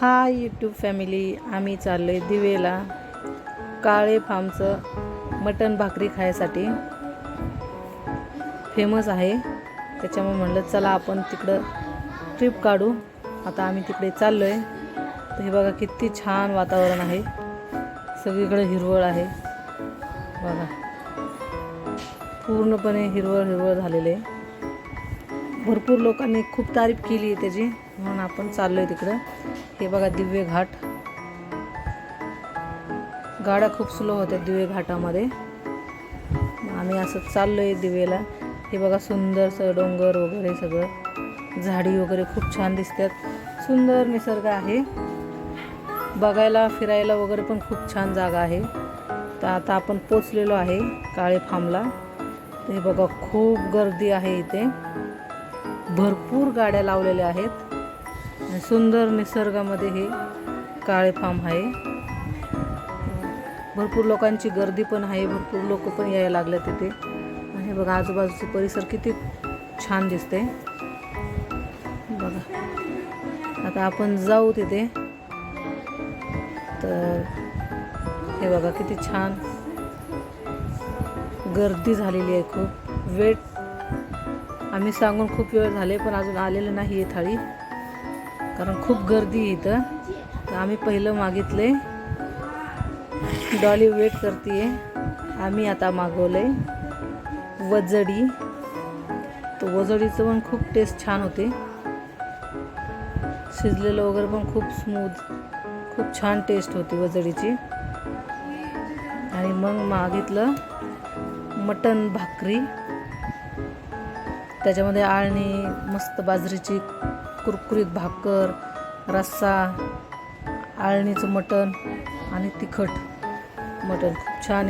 Hi YouTube family आम्ही चाललो आहे दिवेला. काळे फार्मचं मटण भाकरी खायसाठी. फेमस आहे. त्याच्यामुळे म्हणलं चला आपण तिकडं ट्रिप काढू. आता आम्ही तिकडे चाललो आहे तर हे बघा किती छान वातावरण आहे. सगळीकडे हिरवळ आहे. बघा. पूर्णपणे हिरवळ हिरवळ झालेले आहे. भरपूर लोकांनी खूप तारीफ केली आहे त्याची. म्हणून आपण चाललोय तिकडं. हे बघा दिव्य घाट. गाड्या खूप स्लो होत्या दिवे घाटामध्ये. आम्ही असं चाललोय दिवेला हे बघा सुंदरसं डोंगर वगैरे सगळं. झाडी वगैरे खूप छान दिसतात. सुंदर निसर्ग आहे. बघायला फिरायला वगैरे पण खूप छान जागा आहे. तर आता आपण पोचलेलो आहे काळे फार्मला हे बघा खूप गर्दी आहे इथे. भरपूर गाड्या लावलेल्या आहेत. सुंदर निसर्गामध्ये हे काळे फार्म आहे. भरपूर लोकांची गर्दी पण आहे. भरपूर लोक पण यायला लागले तिथे. आणि हे बघा आजूबाजूचे परिसर किती छान दिसते बघा. आता आपण जाऊ तिथे. तर हे बघा किती छान गर्दी झालेली आहे खूप. वेट आम्ही सांगून खूप वेळ झाले पण अजून आलेलं नाही आहे थाळी. कारण खूप गर्दी आहे इथं. तर आम्ही पहिलं मागितले डॉली वेट करते आम्ही आता मागवले वजडी. तर वजडीचं पण खूप टेस्ट छान होते. शिजलेलं वगैरे पण खूप स्मूथ खूप छान टेस्ट होती वजडीची. आणि मग मागितलं मटण भाकरी. त्याच्यामध्ये आळणी मस्त बाजरीची कुरकुरीत भाकर रस्सा आळणीचं मटण आणि तिखट मटण. खूप छान